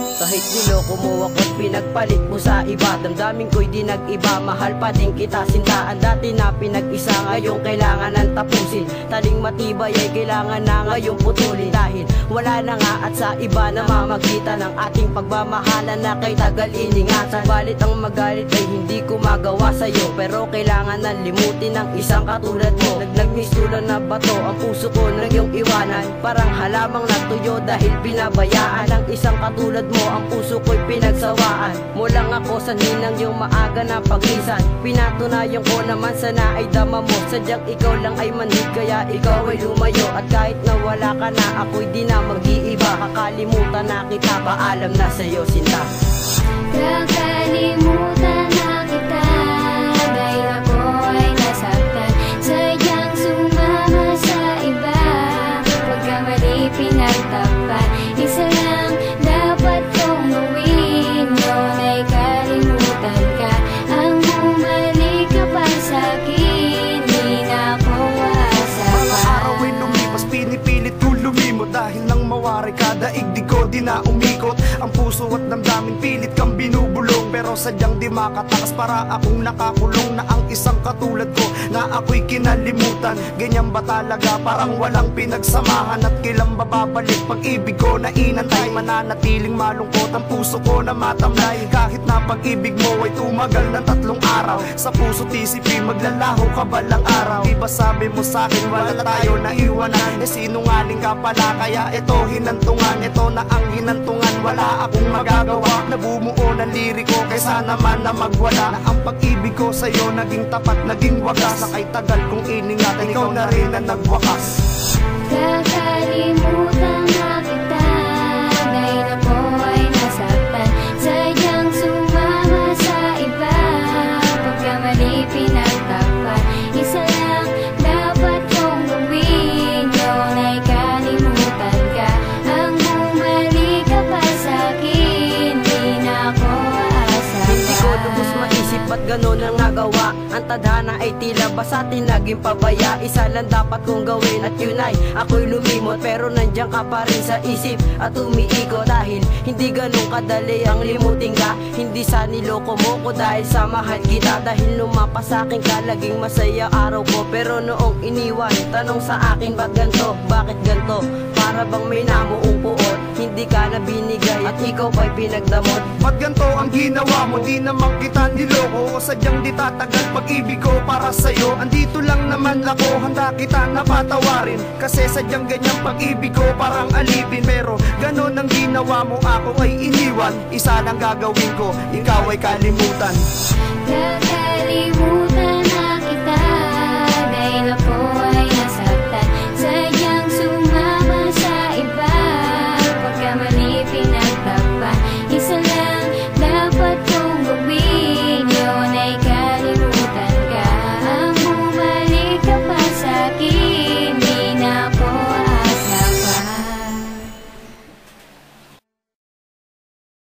Kahit niloko mo ako't pinagpalit mo sa iba. Damdamin ko'y di nag-iba. Mahal pa din kita sintaan. Dati na pinag-isa Ngayon kailangan ng tapusin. Taling matibay ay kailangan na ngayon putulin. Dahil wala na nga at sa iba na mamagitan Ng ating pagmamahalan na kay tagal iningatan. Balit ang magalit ay hindi ko magawa sa'yo. Pero kailangan na limutin ng isang katulad mo. Nagnagmisulan na bato ang puso ko ng iyong iwanan. Parang halamang natuyo dahil pinabayaan Ng isang katulad mo ang puso ko'y pinagsawaan. Mulang ako sa ninang yung maaga na pagisan. Pinatunayan ko naman sana ay dama mo. Sadyang ikaw lang ay manhid kaya ikaw ay lumayo. At kahit na wala ka na ako'y di na mag-iiba. Kakalimutan na kita paalam na sa'yo sinta. Kakalimutan mawari ka, daigdig ko di na umikot. Ang puso at damdamin pilit kang binubulong. Pero sadyang di makatakas para akong nakakulong Na ang isang katulad ko na ako'y kinalimutan. Ganyan ba talaga? Parang walang pinagsamahan At kailan ba babalik pag-ibig ko na inantay Mananatiling malungkot ang puso ko na matamlay. Kahit na pag-ibig mo ay tumagal ng tatlong araw. Sa puso TCP maglalaho ka balang araw. Di ba sabi mo sa akin wala tayo na iwanan. Eh sinungaling ka pala kaya ito hinantungan. Ito na ang hinantungan wala akong magagawa. Nabumuo ng liriko kaysa naman na magwala. Na ang pag-ibig ko sa'yo naging tapat naging wagas Na kay tagal kong iningatan ikaw na rin ang nagwakas. Kakalimutan lubos maisip ba't ganun ang nagawa Ang tadhana ay tila ba sa atin naging pabaya. Isa lang dapat kong gawin at yun ay ako'y lumimot. Pero nandiyan ka pa rin sa isip at umiikot. Dahil hindi ganun kadali ang limutin ka. Hindi sa niloko mo ko dahil sa mahal kita. Dahil lumapa sa akin ka laging masaya araw ko. Pero noong iniwan, tanong sa akin ba't ganto, bakit ganto? Para bang may namuong Hindi ka na binigay at ikaw pa'y pinagdamot. Ba't ganito ang ginawa mo? Di naman kita niloko. Sadyang di tatagal pag-ibig ko para sa'yo. Andito lang naman ako, handa kita napatawarin. Kasi sadyang ganyang pag-ibig ko parang alipin. Pero ganon ang ginawa mo, ako ay iniwan. Isa lang gagawin ko, ikaw ay kalimutan